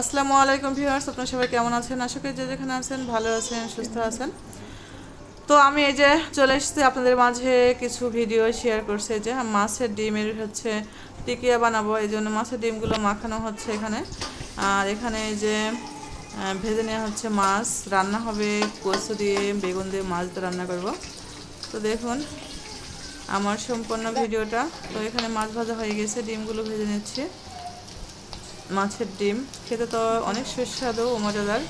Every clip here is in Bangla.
আসসালামু আলাইকুম ভিউয়ার্স, আপনারা সবাই কেমন আছেন? আশা করি যে যেখানে আছেন ভালো আছেন, সুস্থ আছেন। তো আমি এই যে চলে এসেছি, আপনাদের মাঝে কিছু ভিডিও শেয়ার করছে। যে মাছের ডিমের হচ্ছে টিকিয়া বানাবো। এই জন্য মাছের ডিমগুলো মাখানো হচ্ছে এখানে। আর এখানে এই যে ভেজে নেওয়া হচ্ছে মাছ। রান্না হবে কচু দিয়ে, বেগুন দিয়ে মাছ রান্না করব। তো দেখুন, আমার সম্পূর্ণ ভিডিওটা। তো এখানে মাছ ভাজা হয়ে গেছে, ডিমগুলো ভেজে নিচ্ছি। মাছের ডিম। খেতে তো অনেক সুস্বাদু ও মজাদার।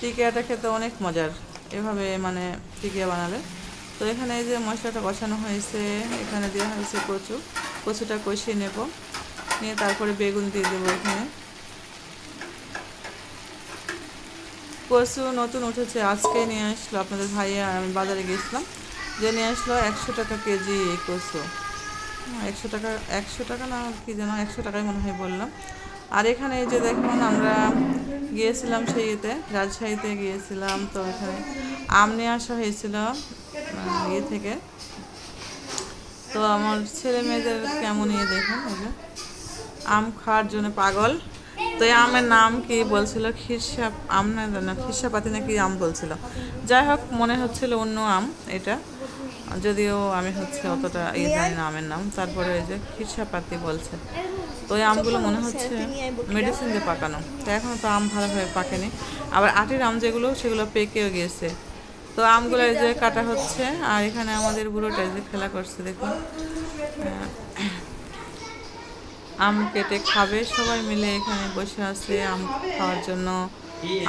টিকিয়াটা খেতে অনেক মজার। এভাবে মানে টিকিয়া বানালে। তো এখানে এই যে মশলাটা কষানো হয়েছে, এখানে দেওয়া হয়েছে কচু। কচুটা কষিয়ে নেব। নিয়ে তারপরে বেগুন দিয়ে দেবো এখানে। কচু নতুন উঠেছে, আজকে নিয়ে আসলো আপনাদের ভাইয়া, আমি বাজারে গেছিলাম। যে নিয়ে আসলো একশো টাকা কেজি এই কচু। একশো টাকা একশো টাকা না কি যেন, একশো টাকাই মনে হয় বললাম। আর এখানে এই যে দেখুন, আমরা গিয়েছিলাম সেই ইয়েতে, রাজশাহীতে গিয়েছিলাম, তো এখানে আম নিয়ে আসা হয়েছিল ইয়ে থেকে। তো আমার ছেলে মেয়েদের কেমন ইয়ে দেখুন যে। আম খাওয়ার জন্য পাগল। তো এই আমের নাম কি বলছিল? খিরসা আম না না খিরসাপাতি নাকি আম বলছিল। যাই হোক, মনে হচ্ছিল অন্য আম এটা। যদিও আমি হচ্ছে অতটা ইয়ে জানি না আমের নাম। তারপরে ওই যে খিরসাপাতি বলছে। তো এই আমগুলো মনে হচ্ছে মেডিসিন দিয়ে পাকানো। তো এখনও তো আম ভালোভাবে পাকেনি। আবার আটির আম যেগুলো, সেগুলো পেকেও গিয়েছে তো আমগুলো এই যে কাটা হচ্ছে, আর এখানে আমাদের বুড়োটা যে খেলা করছে, দেখুন। আম কেটে খাবে, সবাই মিলে এখানে বসে আছে আম খাওয়ার জন্য।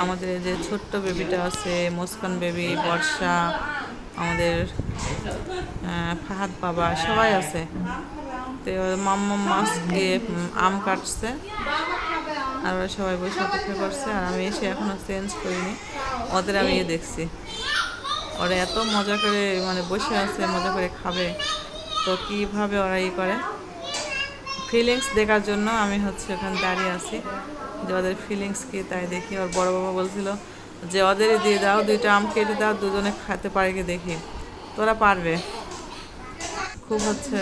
আমাদের যে ছোট্ট বেবিটা আছে, মুস্কান বেবি বর্ষা, আমাদের ফাহাদ বাবা, সবাই আছে। তো মাম্মা মাছ দিয়ে আম কাটছে। আর ওরা সবাই বসে অপেক্ষা করছে, আর আমি এসে এখনও চেঞ্জ করিনি। ওদের আমি দেখছি। ওরা এত মজা করে মানে বসে আছে, মজা করে খাবে। তো কীভাবে ওরা ই করে? ফিলিংস দেখার জন্য আমি হচ্ছে ওখানে দাঁড়িয়ে আছি। যে ওদের ফিলিংস কী তাই দেখি। ওর বড় বাবা বলছিল যে, ওদেরই দিয়ে দাও, দুইটা আম কেটে দাও, দুজনে খেতে পারে কি দেখি। তোরা পারবে? খুব হচ্ছে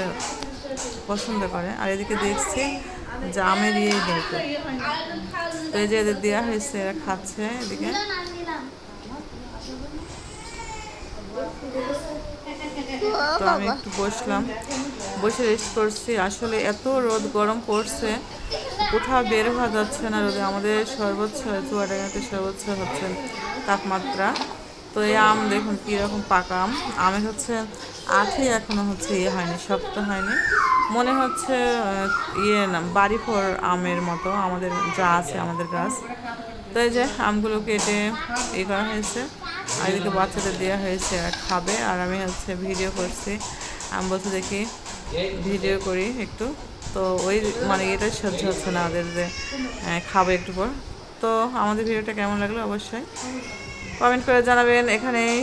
পছন্দ করে। আর এদিকে দেখছি জামের ইয়েই দেখো তো এই যে এদের দেওয়া হয়েছে, এরা খাচ্ছে এদিকে। তো আমি একটু বসলাম। বসে রেস্ট করছি। আসলে এত রোদ, গরম পড়ছে। কোথাও বের হওয়া যাচ্ছে না রোদে। আমাদের সর্বোচ্চ চুয়াডাঙ্গাতে সর্বোচ্চ হচ্ছে তাপমাত্রা। তো এই আম দেখুন কীরকম পাকা আম। আমি হচ্ছে আঠি এখনও হচ্ছে ইয়ে হয়নি, শক্ত হয়নি। মনে হচ্ছে ইয়ে না বাড়ি ফোর আমের মতো, আমাদের যা আছে আমাদের গাছ। তো এই যে আমগুলো কেটে ই করা হয়েছে, আর এদিকে বাচ্চাদের দেওয়া হয়েছে আর খাবে। আর আমি হচ্ছে ভিডিও করছি, আম বলছি দেখি, ভিডিও করি একটু। তো ওই মানে এটা সহ্য হচ্ছে না ওদের যে খাবে একটু পর। তো আমাদের ভিডিওটা কেমন লাগল? অবশ্যই কমেন্ট করে জানাবেন এখানেই।